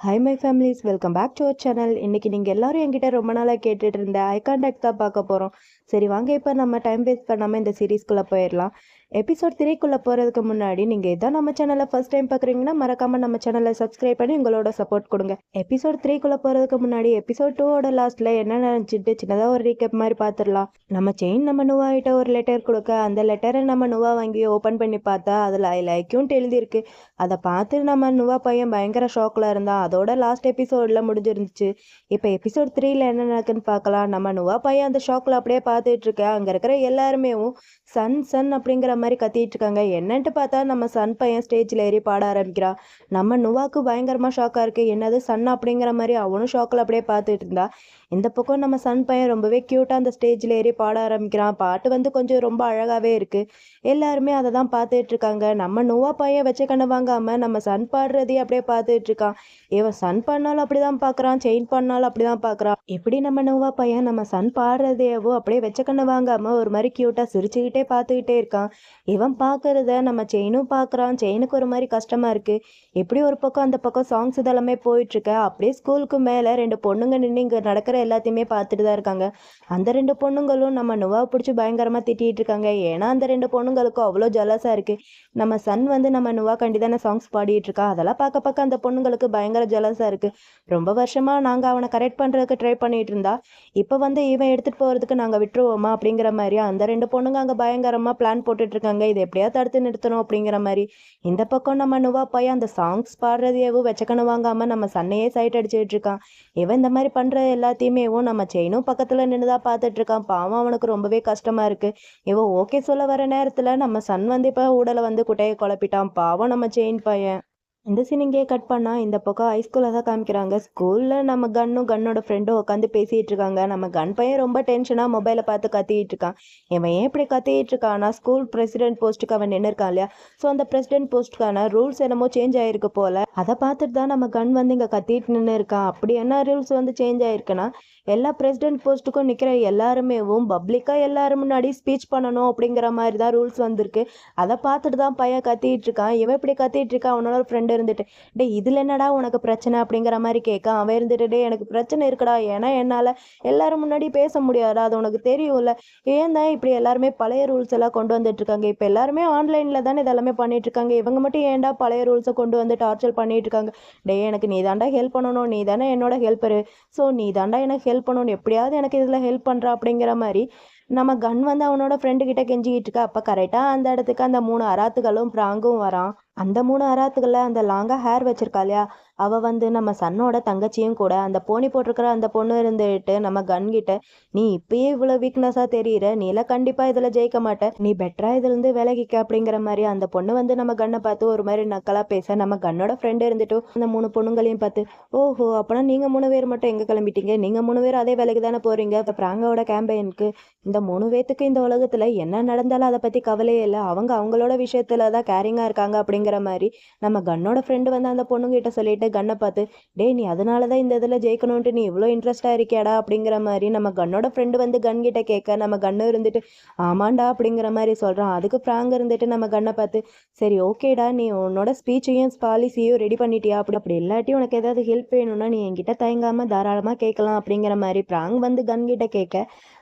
Hi my families welcome back to our channel இன்னைக்கு நீங்கள் எல்லாரும் என்கிட்ட ரொம்ப நாளாக கேட்டுட்டு இருந்த ஐ கான்டாக்ட் தான் பார்க்க போகிறோம் சரி வாங்க இப்போ நம்ம டைம் வேஸ்ட் பண்ணாமல் இந்த சீரீஸ்குள்ளே போயிடலாம். எபிசோட் த்ரீக்குள்ளே போகிறதுக்கு முன்னாடி நீங்கள் இதான் நம்ம சேனலை ஃபஸ்ட் டைம் பார்க்குறீங்கன்னா மறக்காமல் நம்ம சேனலை சப்ஸ்கிரைப் பண்ணி உங்களோட சப்போர்ட் கொடுங்க. எபிசோட் த்ரீக்குள்ளே போகிறதுக்கு முன்னாடி எபிசோட் டூவோட லாஸ்ட்டில் என்ன நினச்சிட்டு சின்னதாக ஒரு ரீகேப் மாதிரி பார்த்துடலாம் நம்ம செயின் நம்ம நுவாகிட்ட ஒரு லெட்டர் கொடுக்க அந்த லெட்டரை நம்ம நுவா வாங்கி ஓப்பன் பண்ணி பார்த்தா அதில் ஐ லைக்யூன்ட்டு எழுதியிருக்கு. அதை பார்த்து நம்ம நுவா பையன் பயங்கர ஷாக்கில் இருந்தான். அதோட லாஸ்ட் எபிசோடில் முடிஞ்சிருந்துச்சு. இப்போ எபிசோட் த்ரீயில் என்ன நடக்குன்னு பார்க்கலாம். நம்ம நுவா பையன் அந்த ஷாக்கில் அப்படியே பார்த்துட்டு இருக்கேன். அங்கே இருக்கிற எல்லாருமே சன் சன் அப்படிங்கிற மாதிரி கத்திட்டு இருக்காங்க. என்னன்ட்டு பார்த்தா நம்ம சன் பையன் ஸ்டேஜில் ஏறி பாட ஆரம்பிக்கிறான் நம்ம நுவாக்கு பயங்கரமாக ஷாக்காக இருக்குது என்னது சன் அப்படிங்கிற மாதிரி அவனும் ஷாக்கில் அப்படியே பார்த்துட்டு இருந்தா. இந்த பக்கம் நம்ம சன் பையன் ரொம்பவே க்யூட்டாக அந்த ஸ்டேஜில் ஏறி பாட ஆரம்பிக்கிறான். பாட்டு வந்து கொஞ்சம் ரொம்ப அழகாகவே இருக்குது எல்லாருமே அதை தான் பார்த்துட்டு இருக்காங்க. நம்ம நோவா பையன் வச்ச கண்ணை வாங்காமல் நம்ம சன் பாடுறதே அப்படியே பார்த்துட்டு இருக்கான். இவன் சன் பண்ணாலும் அப்படி தான் பார்க்குறான் செயின் பண்ணாலும் அப்படி தான் பார்க்குறான். எப்படி நம்ம நோவா பையன் நம்ம சன் பாடுறதையவோ அப்படியே வச்ச கண்ணு வாங்காமல் ஒரு மாதிரி க்யூட்டாக சிரிச்சுக்கிட்டே பார்த்துக்கிட்டே இருக்கான். இவன் பார்க்குறத நம்ம செயினும் பார்க்குறான். செயினுக்கு ஒரு மாதிரி கஷ்டமாக இருக்குது எப்படி ஒரு பக்கம் அந்த பக்கம் சாங்ஸ் இதெல்லாமே போயிட்டுருக்க அப்படியே ஸ்கூலுக்கு மேலே ரெண்டு பொண்ணுங்க நின்று இங்கே நடக்கிற எல்லாத்தையுமே பார்த்துட்டு தான் இருக்காங்க. அந்த ரெண்டு பொண்ணுங்களும் நம்ம நுவா பிடிச்சி பயங்கரமாக திட்டிகிட்டு இருக்காங்க. ஏன்னா அந்த ரெண்டு பொண்ணுங்களுக்கும் அவ்வளோ ஜலஸாக இருக்குது நம்ம சன் வந்து நம்ம நுவா கண்டி தானே சாங்ஸ் பாடிட்டு இருக்கா? அதெல்லாம் பார்க்க பார்க்க அந்த பொண்ணுங்களுக்கு பயங்கர ஜலஸாக இருக்குது ரொம்ப வருஷமாக நாங்கள் அவனை கரெக்ட் பண்ணுறதுக்கு ட்ரை பண்ணிட்டு இருந்தா. இப்போ வந்து இவன் எடுத்துகிட்டு போகிறதுக்கு நாங்கள் விட்டுருவோமா அப்படிங்கிற மாதிரி அந்த ரெண்டு பொண்ணுங்க அங்கே பயங்கரமாக பிளான் போட்டுட்டு இருக்காங்க. இதை எப்படியா தடுத்து நிறுத்தணும் அப்படிங்கிற மாதிரி. இந்த பக்கம் நம்ம நுவா பையன் அந்த சாங்ஸ் பாடுறதையவோ வச்சக்கணும் வாங்காமல் நம்ம சன்னையே சைட் அடிச்சுட்டு இருக்கான். இவன் இந்த மாதிரி பண்ணுற எல்லாத்தையும் நம்ம செயினும் பக்கத்தில் நின்று தான் பார்த்துட்ருக்கான். பாவம் அவனுக்கு ரொம்பவே கஷ்டமாக இருக்குது இவன் ஓகே சொல்ல வர நேரத்தில் நம்ம சன் வந்து இப்போ உடலை வந்து குட்டையை குழப்பிட்டான். பாவம் நம்ம செயின் பையன். இந்த சீன் இங்கேயே கட் பண்ணால் இந்த பக்கம் ஹைஸ்கூலில் தான் காமிக்கிறாங்க. ஸ்கூலில் நம்ம கன்னும் கன்னோட ஃப்ரெண்டும் உட்காந்து பேசிகிட்டு இருக்காங்க நம்ம கன் பையன் ரொம்ப டென்ஷனாக மொபைலை பார்த்து கத்திக்கிட்டு இருக்கான் இவன் ஏன் இப்படி கத்திக்கிட்டு இருக்கான்னா ஸ்கூல் பிரசிடென்ட் போஸ்ட்டுக்கு அவன் நின்று இருக்கான் இல்லையா? ஸோ அந்த பிரசிடென்ட் போஸ்ட்டுக்கான ரூல்ஸ் என்னமோ சேஞ்ச் ஆகிருக்கு போல். அதை பார்த்துட்டு தான் நம்ம கன் வந்து இங்கே கத்திட்டு நின்று இருக்கான் அப்படி என்ன ரூல்ஸ் வந்து சேஞ்ச் ஆகிருக்குன்னா எல்லா பிரசிடென்ட் போஸ்ட்டுக்கும் நிற்கிற எல்லாருமேவும் பப்ளிக்காக எல்லாரும் முன்னாடி ஸ்பீச் பண்ணணும் அப்படிங்கிற மாதிரி தான் ரூல்ஸ் வந்திருக்கு. அதை பார்த்துட்டு தான் பையன் கத்திட்டு இருக்கான். இவன் இப்படி கத்திட்டு இருக்கான். அவனோட ஒரு ஃப்ரெண்டு இருந்துட்டு டே இதில் என்னடா உனக்கு பிரச்சனை? அப்படிங்கிற மாதிரி கேட்க அவன் இருந்துட்டு டே எனக்கு பிரச்சனை இருக்குடா. ஏன்னா என்னால் எல்லாரும் முன்னாடி பேச முடியாதா. அது உனக்கு தெரியும்ல. ஏன் தான் இப்படி எல்லாருமே பழைய ரூல்ஸ் எல்லாம் கொண்டு வந்துட்டு இருக்காங்க? இப்போ எல்லாருமே ஆன்லைனில் தானே இதெல்லாமே பண்ணிட்டு இருக்காங்க. இவங்க மட்டும் ஏன்டா பழைய ரூல்ஸை கொண்டு வந்து டார்ச்சர் பண்ணிட்டு இருக்காங்க? டே எனக்கு நீ தாண்டா ஹெல்ப் பண்ணணும். நீ தானே என்னோட ஹெல்ப்பரு ஸோ நீ தாண்டா எனக்கு ஹெல்ப் பண்ணணும் எப்படியாவது எனக்கு இதில் ஹெல்ப் பண்ணுறா அப்படிங்கிற மாதிரி நம்ம கன் வந்து அவனோட ஃப்ரெண்டுக்கிட்ட கெஞ்சிக்கிட்டு இருக்கா. அப்போ கரெக்டாக அந்த இடத்துக்கு அந்த மூணு அராத்துகளும் பிராங்கும் வரான். அந்த மூணு அராத்துகளில் அந்த லாங்காக ஹேர் வச்சிருக்கா இல்லையா? அவள் வந்து நம்ம சன்னோட தங்கச்சியும் கூட அந்த போனி போட்டிருக்கிற அந்த பொண்ணு இருந்துட்டு நம்ம கன்கிட்ட நீ இப்பயே இவ்வளோ வீக்னஸாக தெரியுற? நீலாம் கண்டிப்பாக இதில் ஜெயிக்க மாட்ட. நீ பெட்டராக இதுலேருந்து விலகிக்க அப்படிங்கிற மாதிரி அந்த பொண்ணு வந்து நம்ம கண்ணை பார்த்து ஒரு மாதிரி நக்கலாக பேச நம்ம கண்ணோட ஃப்ரெண்டு இருந்துட்டு அந்த மூணு பொண்ணுங்களையும் பார்த்து ஓஹோ அப்போனா நீங்கள் மூணு பேர் மட்டும் எங்கே கிளம்பிட்டீங்க? நீங்கள் மூணு பேர் அதே வேலைக்கு தானே போகிறீங்க இப்போ பிராங்கோட கேம்பெயினுக்கு இந்த மூணு பேத்துக்கு இந்த உலகத்தில் என்ன நடந்தாலும் அதை பற்றி கவலையே இல்லை. அவங்க அவங்களோட விஷயத்தில் தான் கேரிங்காக இருக்காங்க அப்படிங்கிற மாதிரி நம்ம கண்ணோட ஃப்ரெண்டு வந்து அந்த பொண்ணுங்கிட்ட சொல்லிட்டு கண்ணை பார்த்து டேய் நீ அதனால தான் இந்த இதில் ஜெயிக்கணும்ட்டு நீ இவ்வளோ இன்ட்ரெஸ்டாக இருக்கியாடா? அப்படிங்கிற மாதிரி நம்ம கன்னோட ஃப்ரெண்டு வந்து கன் கிட்ட கேட்க நம்ம கண்ணு இருந்துட்டு ஆமாண்டா அப்படிங்கிற மாதிரி சொல்கிறான் அதுக்கு ஃப்ராங்க் இருந்துட்டு நம்ம கண்ணை பார்த்து சரி ஓகேடா நீ உன்னோட ஸ்பீச்சையும் பாலிசியும் ரெடி பண்ணிட்டியா? அப்படி அப்படி இல்லாட்டி உனக்கு ஏதாவது ஹெல்ப் வேணும்னா நீ என்கிட்ட தயங்காமல் தாராளமாக கேட்கலாம் அப்படிங்கிற மாதிரி ப்ராங் வந்து கன் கிட்ட கேட்க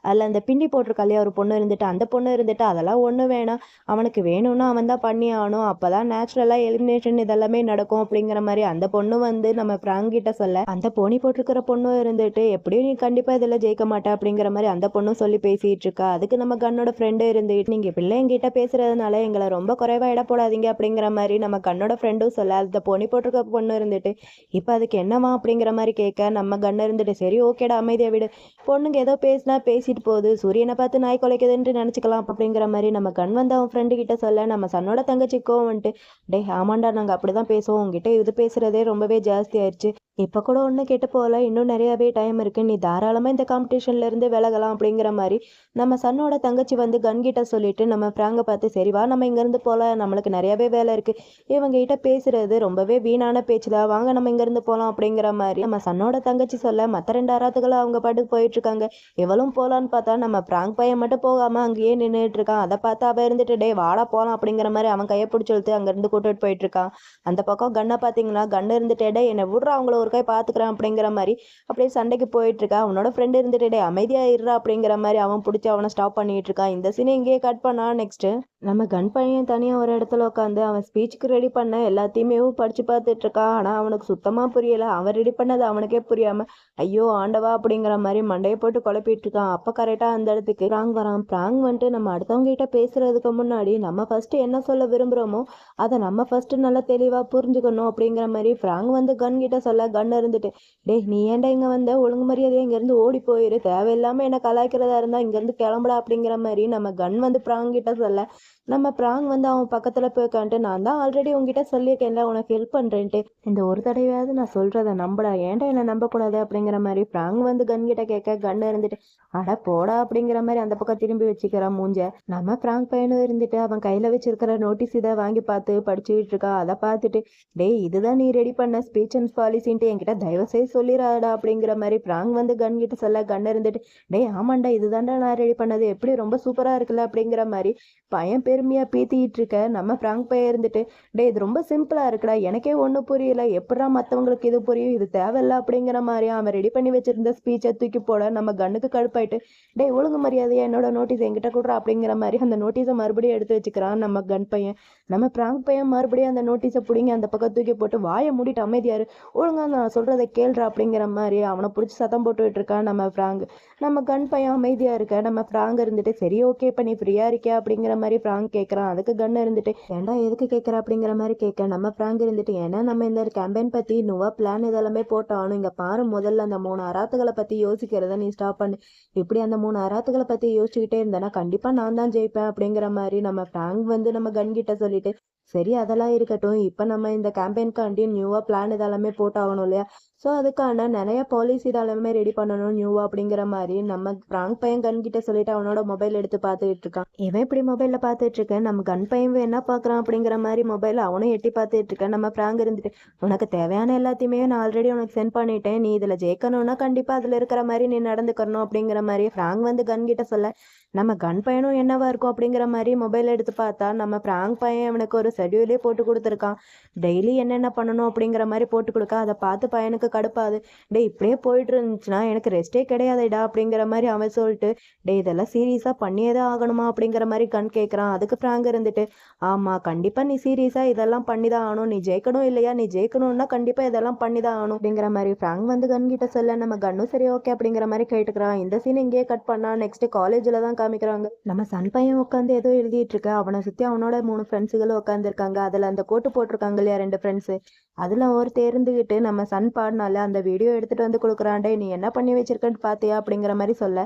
அதில் அந்த பிண்டி போட்டிருக்காலையே ஒரு பொண்ணு இருந்துட்டு அந்த பொண்ணு இருந்துட்டு அதெல்லாம் ஒன்றும் வேணாம். அவனுக்கு வேணும்னா அவன் தான் பண்ணி ஆகணும். அப்போ தான் நேச்சுரலாக எலிமினேஷன் இதெல்லாமே நடக்கும் அப்படிங்கிற மாதிரி அந்த பொண்ணு வந்து நம்ம பிராங்கிட்ட சொல்ல அந்த போனி போட்டிருக்கிற பொண்ணும் இருந்துட்டு எப்படியும் நீ கண்டிப்பாக இதில் ஜெயிக்க மாட்டேன் அப்படிங்கிற மாதிரி அந்த பொண்ணும் சொல்லி பேசிகிட்டு இருக்கா. அதுக்கு நம்ம கண்ணோட ஃப்ரெண்டு இருந்துட்டு நீங்கள் பிள்ளைங்கிட்ட பேசுகிறதுனால எங்களை ரொம்ப குறைவாக இட போடாதீங்க அப்படிங்கிற மாதிரி நம்ம கண்ணோட ஃப்ரெண்டும் சொல்ல அந்த போனி போட்டிருக்க பொண்ணு இருந்துட்டு இப்போ அதுக்கு என்னவா அப்படிங்கிற மாதிரி கேட்க நம்ம கண்ணு இருந்துட்டு சரி ஓகேடா அமைதியாக விடு. பொண்ணுங்க ஏதோ பேசினா பேசி பேசிட்டு போகுது. சூரியனை பார்த்து நாய் குலைக்குதுன்ட்டு நினச்சிக்கலாம். அப்படிங்கிற மாதிரி நம்ம கண் வந்து அவன் ஃப்ரெண்டு கிட்ட சொல்ல நம்ம சன்னோட தங்கச்சிக்கோ வந்துட்டு டே ஆமாண்டா நாங்கள் அப்படி தான் பேசுவோம். உங்ககிட்ட இது பேசுகிறதே ரொம்பவே ஜாஸ்தி ஆயிடுச்சு. இப்போ கூட ஒன்று கேட்டு போகல. இன்னும் நிறையாவே டைம் இருக்குது நீ தாராளமாக இந்த காம்படிஷன்ல இருந்து விலகலாம் அப்படிங்கிற மாதிரி நம்ம சன்னோட தங்கச்சி வந்து கன்கிட்ட சொல்லிட்டு நம்ம ஃப்ராங்கை பார்த்து சரி வா நம்ம இங்கேருந்து போகலாம் நம்மளுக்கு நிறையாவே வேலை இருக்குது இவங்க கிட்ட பேசுறது ரொம்பவே வீணான பேச்சு தான். வாங்க நம்ம இங்கேருந்து போகலாம் அப்படிங்கிற மாதிரி நம்ம சன்னோட தங்கச்சி சொல்ல மற்ற ரெண்டு அராத்துகளும் அவங்க பாட்டுக்கு போயிட்டு இருக்காங்க. இவளும் போகலான்னு பார்த்தா நம்ம ஃப்ராங்க் பையன் மட்டும் போகாமல் அங்கேயே நின்றுட்டு இருக்கான். அதை பார்த்து அவன் இருந்துட்டு டே வாடா போகலாம் அப்படிங்கிற மாதிரி அவன் கையை பிடிச்சி இழுத்து அங்கேருந்து கூட்டிட்டு போயிட்டு இருக்கான். அந்த பக்கம் கண்ணை பார்த்தீங்கன்னா கண்ணு இருந்துட்டு டே என்னை விடுற அவங்கள ஒரு ஒருக்காய் பார்த்துக்கிறேன் அப்படிங்கிற மாதிரி. அப்படியே சண்டைக்கு போயிட்டு இருக்கா அவனோட ஃப்ரெண்டு இருந்துட்டு டே அமைதியாக இருறா அப்படிங்கிற மாதிரி அவன் பிடிச்சி அவனை ஸ்டாப் பண்ணிட்டு இருக்கான் இந்த சீனை இங்கேயே கட் பண்ணா நெக்ஸ்ட்டு நம்ம கன் பையன் தனியாக ஒரு இடத்துல உட்காந்து அவன் ஸ்பீச்சுக்கு ரெடி பண்ண எல்லாத்தையுமே படிச்சு பார்த்துட்டு இருக்கான் ஆனால் அவனுக்கு சுத்தமாக புரியல. அவன் ரெடி பண்ணது அவனுக்கே புரியாம ஐயோ ஆண்டவா அப்படிங்கிற மாதிரி மண்டையை போட்டு குழப்பிட்டு இருக்கான் அப்போ கரெக்டாக அந்த இடத்துக்கு ப்ராங் வரான். ப்ராங் வந்துட்டு நம்ம அடுத்தவங்க கிட்ட பேசுறதுக்கு முன்னாடி நம்ம ஃபர்ஸ்ட் என்ன சொல்ல விரும்புகிறோமோ அதை நம்ம ஃபர்ஸ்ட் நல்லா தெளிவாக புரிஞ்சுக்கணும் அப்படிங்கிற மாதிரி ப்ராங் வந்து கன் கிட்ட சொல்ல கண்ணு இருந்துட்டு டேய் நீ ஏன்டா இங்கே வந்த? ஒழுங்கு மரியாதையாக இங்கேருந்து ஓடி போயிரு. தேவையில்லாமல் என்ன கலாய்க்கிறதா இருந்தால் இங்கேருந்து கிளம்புடா அப்படிங்கிற மாதிரி நம்ம கன் வந்து பிராங்கிட்ட சொல்ல நம்ம பிராங் வந்து அவன் பக்கத்தில் போய் உட்காந்துட்டு நான் தான் ஆல்ரெடி உங்ககிட்ட சொல்லியிருக்கேன்ல உனக்கு ஹெல்ப் பண்ணுறேன்ட்டு இந்த ஒரு தடவையாவது நான் சொல்கிறத நம்படா. ஏன்டா என்னை நம்பக்கூடாது அப்படிங்கிற மாதிரி பிராங் வந்து கன் கிட்ட கேட்க கன் இருந்துட்டு அட போடா அப்படிங்கிற மாதிரி அந்த பக்கம் திரும்பி வச்சுக்கிறான் மூஞ்ச. நம்ம பிராங்க் பையனும் இருந்துட்டு அவன் கையில் வச்சிருக்கிற நோட்டீஸ் இதை வாங்கி பார்த்து படிச்சுக்கிட்டு இருக்கா அதை பார்த்துட்டு டேய் இதுதான் நீ ரெடி பண்ண ஸ்பீச் அண்ட் பாலிசின்ட்டு என்கிட்ட தயவுசெய்து சொல்லிடாடா அப்படிங்கிற மாதிரி பிராங்க் வந்து கன் கிட்ட சொல்ல கன் இருந்துட்டு டேய் ஆமாண்டா இதுதான்டா நான் ரெடி பண்ணது. எப்படி ரொம்ப சூப்பராக இருக்குல்ல? அப்படிங்கிற மாதிரி பையன் பெருமையாக பீத்திக்கிட்டு இருக்க. நம்ம ஃப்ராங்க் பையன் இருந்துட்டு டே இது ரொம்ப சிம்பிளாக இருக்குடா. எனக்கே ஒன்றும் புரியல. எப்படா மற்றவங்களுக்கு இது புரியும்? இது தேவையில்ல அப்படிங்கிற மாதிரி அவன் ரெடி பண்ணி வச்சிருந்த ஸ்பீச்சை தூக்கி போட நம்ம கண்ணுக்கு கடுப்பாயிட்டு டே ஒழுங்கு மரியாதையா என்னோட நோட்டீஸ் என்கிட்ட கொடுறா அப்படிங்கிற மாதிரி அந்த நோட்டீஸை மறுபடியும் எடுத்து வச்சுக்கிறான் நம்ம கன் பையன். நம்ம ஃப்ராங்க் பையன் மறுபடியும் அந்த நோட்டீஸை பிடிங்கி அந்த பக்கம் தூக்கி போட்டு வாயை மூடிட்டு அமைதியாரு ஒழுங்கா நான் சொல்கிறத கேள்றா அப்படிங்கிற மாதிரி அவனை பிடிச்சி சத்தம் போட்டுக்கிட்டு இருக்கான் நம்ம ஃப்ராங்க் நம்ம கன் பையன் அமைதியாக இருக்க. நம்ம ஃப்ராங்க் இருந்துட்டு சரி ஓகே இப்போ நீ ஃப்ரீயா இருக்கியா? அப்படிங்கிற மாதிரி பிராங்க் கேட்கறான் அதுக்கு கன் இருந்துட்டு ஏன்டா எதுக்கு கேட்குற அப்படிங்கிற மாதிரி கேட்க நம்ம பிராங்க் இருந்துட்டு ஏன்னா நம்ம இந்த கேம்பெயின் பற்றி நுவா பிளான் இதெல்லாமே போட்டாலும் இங்கே பாரு முதல்ல அந்த மூணு அராத்துகளை பற்றி யோசிக்கிறத நீ ஸ்டாப் பண்ணு. இப்படி அந்த மூணு அராத்துகளை பற்றி யோசிச்சுக்கிட்டே இருந்தேன்னா கண்டிப்பாக நான் தான் ஜெயிப்பேன். அப்படிங்கிற மாதிரி நம்ம ஃப்ராங்க் வந்து நம்ம கன் கிட்ட சொல்லிட்டு சரி அதெல்லாம் இருக்கட்டும். இப்போ நம்ம இந்த கேம்பெயின்காண்டி நியூவாக பிளான் இதெல்லாமே போட்டாகணும் இல்லையா? ஸோ அதுக்கான நிறைய பாலிசி இதெல்லாமே ரெடி பண்ணணும் நியூவாக அப்படிங்கிற மாதிரி நம்ம ராங் பையன் கன் கிட்ட சொல்லிட்டு அவனோட மொபைல் எடுத்து பார்த்துட்டு இருக்கான். இவன் இப்படி மொபைலில் பார்த்துட்டு இருக்கேன். நம்ம கன் பையன் என்ன பார்க்குறான் அப்படிங்கிற மாதிரி மொபைல் அவனும் எட்டி பார்த்துட்டு இருக்கேன். நம்ம பிராங்க் இருந்துட்டு உனக்கு தேவையான எல்லாத்தையுமே நான் ஆல்ரெடி உனக்கு சென்ட் பண்ணிட்டேன். நீ இதில் ஜெயிக்கணும்னா கண்டிப்பாக அதில் இருக்கிற மாதிரி நீ நடந்துக்கணும் அப்படிங்கிற மாதிரி ஃப்ராங்க் வந்து கன் கிட்ட சொல்ல நம்ம கன் பையனும் என்னவா இருக்கும் அப்படிங்கிற மாதிரி மொபைல் எடுத்து பார்த்தா நம்ம பிராங்க் பையன் அவனுக்கு ஒரு ஷெட்யூலே போட்டு கொடுத்துருக்கான். டெய்லி என்னென்ன பண்ணணும் அப்படிங்கிற மாதிரி போட்டு கொடுக்க அதை பார்த்து பையனுக்கு கடுப்பாது. டேய் இப்படியே போயிட்டு இருந்துச்சுன்னா எனக்கு ரெஸ்டே கிடையாதுடா அப்படிங்கிற மாதிரி அவன் சொல்லிட்டு டே இதெல்லாம் சீரியஸாக பண்ணியே தான் ஆகணுமா? அப்படிங்கிற மாதிரி கண் கேட்குறான் அதுக்கு பிராங்க் இருந்துட்டு ஆமாம் கண்டிப்பாக நீ சீரியஸாக இதெல்லாம் பண்ணி தான் ஆகணும். நீ ஜெயிக்கணும் இல்லையா? நீ ஜெயிக்கணும்னா கண்டிப்பாக இதெல்லாம் பண்ணி தான் ஆகணும். அப்படிங்கிற மாதிரி ஃப்ராங்க் வந்து கன் கிட்ட சொல்ல நம்ம கன்னும் சரி ஓகே அப்படிங்கிற மாதிரி கேட்டுக்கிறான். இந்த சீன் இங்கேயே கட் பண்ணா நெக்ஸ்ட் காலேஜில் தான் காமிக்கிறாங்க. நம்ம சன் பையன் உட்காந்து ஏதோ எழுதிட்டு இருக்க அவனை சுற்றி அவனோட மூணு ஃப்ரெண்ட்ஸுகளும் உட்காந்துருக்காங்க அதில் அந்த கோட்டு போட்டிருக்காங்க இல்லையா ரெண்டு ஃப்ரெண்ட்ஸு அதில் ஒரு தேர்ந்துக்கிட்டு நம்ம சன் பாடினால அந்த வீடியோ எடுத்துகிட்டு வந்து கொடுக்குறாண்டே நீ என்ன பண்ணி வச்சிருக்கன்னு பார்த்தியா அப்படிங்கிற மாதிரி சொல்ல.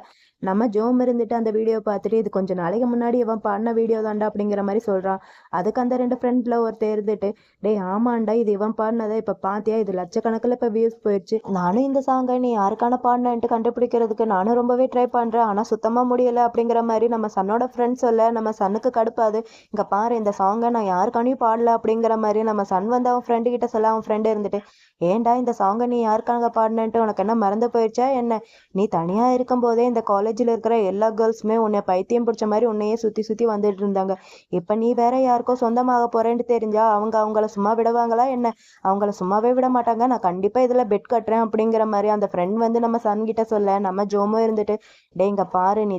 நம்ம ஜோம் இருந்துட்டு அந்த வீடியோ பார்த்துட்டு இது கொஞ்சம் நாளைக்கு முன்னாடி இவன் பாடின வீடியோ தான்டா அப்படிங்கிற மாதிரி சொல்கிறான் அதுக்கு அந்த ரெண்டு ஃப்ரெண்டில் ஒரு தேர்ந்துட்டு டேய் ஆமாண்டா இது இவன் பாடினதை இப்போ பார்த்தியா இது லட்சக்கணக்கில் இப்போ வியூஸ் போயிடுச்சு நானும் இந்த சாங்கை நீ யாருக்கான பாடினன்ட்டு கண்டுபிடிக்கிறதுக்கு நானும் ரொம்பவே ட்ரை பண்ணுறேன் ஆனால் சுத்தமாக முடியலை அப்படிங்கிற மாதிரி நம்ம சன்னோட ஃப்ரெண்ட்ஸ் சொல்ல நம்ம சன்னுக்கு கடுப்பாது இங்கே பாரு இந்த சாங்கை நான் யாருக்கானையும் பாடல அப்படிங்கிற மாதிரி நம்ம சன் வந்து அவன் ஃப்ரெண்டு கிட்ட சொல்ல அவன் ஃப்ரெண்டு இருந்துட்டு ஏன்டா இந்த சாங்கை நீ யாருக்காக பாடினன்ட்டு உனக்கு என்ன மறந்து போயிடுச்சா என்ன? நீ தனியாக இருக்கும்போதே இந்த காலேஜில் இருக்கிற எல்லா கேர்ள்ஸுமே உன்னை பைத்தியம் பிடிச்ச மாதிரி உன்னையே சுற்றி சுற்றி வந்துட்டு இருந்தாங்க. இப்போ நீ வேற யாருக்கோ சொந்தமாக போறேன்னு தெரிஞ்சா அவங்க அவங்கள சும்மா விடுவாங்களா என்ன? அவங்கள சும்மாவே விட மாட்டாங்க. நான் கண்டிப்பாக இதில் பெட் கட்டுறேன் அப்படிங்கிற மாதிரி அந்த ஃப்ரெண்ட் வந்து நம்ம சன் கிட்ட சொல்ல நம்ம ஜோமோ இருந்துட்டு டே இங்கே பாரு நீ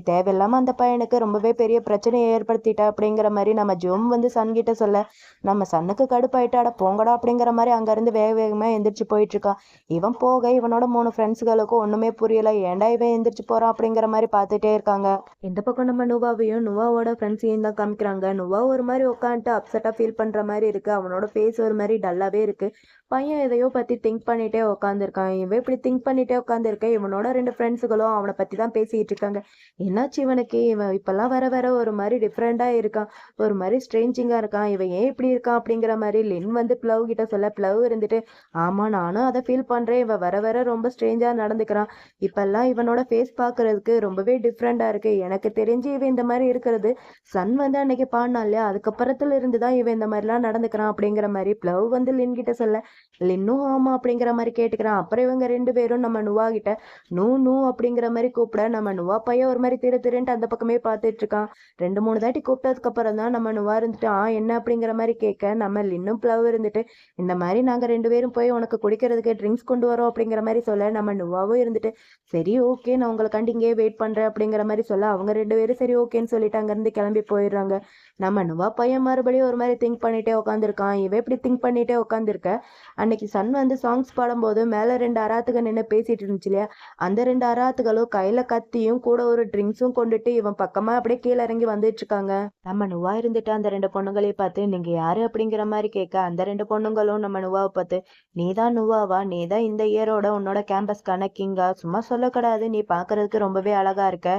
தேவையில்லாம அந்த பையனுக்கு ரொம்பவே பெரிய பிரச்சனையை ஏற்படுத்திட்ட அப்படிங்கிற மாதிரி நம்ம ஜோம் வந்து சன் கிட்ட சொல்ல நம்ம சன்னுக்கு கடுப்பாயிட்டாட போங்கடா அப்படிங்கிற மாதிரி அங்கேருந்து வேக வேகமாக எந்திரிச்சு போயிட்டு இருக்கான். இவன் போக இவனோட மூணு ஃப்ரெண்ட்ஸுகளுக்கும் ஒன்றுமே புரியல. ஏன்டா இவன் எந்திரிச்சு போறான் அப்படிங்கிற மாதிரி பார்த்துட்டே இருக்காங்க. இந்த பக்கம் நம்ம நுவாவையும் நுவாவோட ஃப்ரெண்ட்ஸையும் தான் காமிக்கிறாங்க. நுவா ஒரு மாதிரி உட்காந்துட்டு அப்செட்டாக ஃபீல் பண்ணுற மாதிரி இருக்கு. அவனோட ஃபேஸ் ஒரு மாதிரி டல்லாவே இருக்கு. பையன் எதையோ பற்றி திங்க் பண்ணிட்டே உட்காந்துருக்கான் இவன் இப்படி திங்க் பண்ணிட்டே உட்காந்துருக்கேன் இவனோட ரெண்டு ஃப்ரெண்ட்ஸுகளும் அவனை பற்றி தான் பேசிக்கிட்டு இருக்காங்க. என்னாச்சு இவனுக்கு? இவன் இப்போல்லாம் வர வர ஒரு மாதிரி டிஃப்ரெண்ட்டாக இருக்கான். ஒரு மாதிரி ஸ்ட்ரேஞ்சிங்காக இருக்கான். இவன் ஏன் இப்படி இருக்கான் அப்படிங்கிற மாதிரி லின் வந்து ப்ளவ் கிட்ட சொல்ல பிளவு இருந்துட்டு ஆமா நானும் அதை ஃபீல் பண்றேன். இவன் வர வர ரொம்ப ஸ்ட்ரேஞ்சா நடந்துக்கிறான். இப்போல்லாம் இவனோட ஃபேஸ் பார்க்கறதுக்கு ரொம்பவே டிஃப்ரெண்டா இருக்கு. எனக்கு தெரிஞ்சு இவன் இந்த மாதிரி இருக்கிறது. சன் வந்து அன்னைக்கு பாடினான் இல்லையா? அதுக்கப்புறத்துல இருந்து தான் இவன் இந்த மாதிரிலாம் நடந்துக்கிறான். அப்படிங்கிற மாதிரி பிளவ் வந்து லின் கிட்ட சொல்ல லின்னும் ஆமா அப்படிங்கிற மாதிரி கேட்டுக்கிறான். அப்புறம் இவங்க ரெண்டு பேரும் நம்ம நுவா கிட்ட நூ நூ அப்படிங்கிற மாதிரி கூப்பிட நம்ம நுவா பையன் ஒரு மாதிரி திரு திருன்ட்டு அந்த பக்கமே பார்த்துட்டு இருக்கான் ரெண்டு மூணு தாட்டி கூப்பிட்டதுக்கப்புறம் தான் நம்ம நுவா இருந்துட்டு ஆ என்ன? அப்படிங்கிற மாதிரி கேட்க நம்ம லின்னும் பிளவ் இருந்துட்டு இந்த மாதிரி நாங்க ரெண்டு பேரும் போய் உனக்கு குடிக்கிறதுக்கு ட்ரிங்க்ஸ் கொண்டு வரோம் அப்படிங்கிற மாதிரி சொல்ல நம்ம நுவாவும் இருந்துட்டு சரி ஓகே நான் உங்களுக்காண்டி இங்கேயே வெயிட் பண்றேன் அப்படிங்கிற மாதிரி சொல்ல அவங்க ரெண்டு பேரும் சரி ஓகேன்னு சொல்லிட்டு அங்கிருந்து கிளம்பி போயிடுறாங்க. நம்ம நுவா பையன் மறுபடியும் ஒரு மாதிரி திங்க் பண்ணிட்டே உட்காந்துருக்கான் இவன் இப்படி திங்க் பண்ணிட்டே உட்காந்துருக்க அன்னைக்கு சன் வந்து சாங்ஸ் பாடும்போது மேலே ரெண்டு அராத்துக நின்று பேசிட்டு இருந்துச்சு இல்லையா? அந்த ரெண்டு அராத்துகளும் கையில கத்தியும் கூட ஒரு ட்ரிங்க்ஸும் கொண்டுட்டு இவன் பக்கமா அப்படியே கீழே இறங்கி வந்துட்டு இருக்காங்க நம்ம நுவா இருந்துட்டு அந்த ரெண்டு பொண்ணுங்களையும் பார்த்து நீங்க யாரு? அப்படிங்கிற மாதிரி கேட்க அந்த ரெண்டு பொண்ணுங்களும் நம்ம நுவாவை பார்த்து நீதான் நுவாவா? நீதான் இந்த இயரோட உன்னோட கேம்பஸ்க்கான கிங்கா? சும்மா சொல்லக்கூடாது. நீ பாக்குறதுக்கு ரொம்பவே அழகா இருக்க.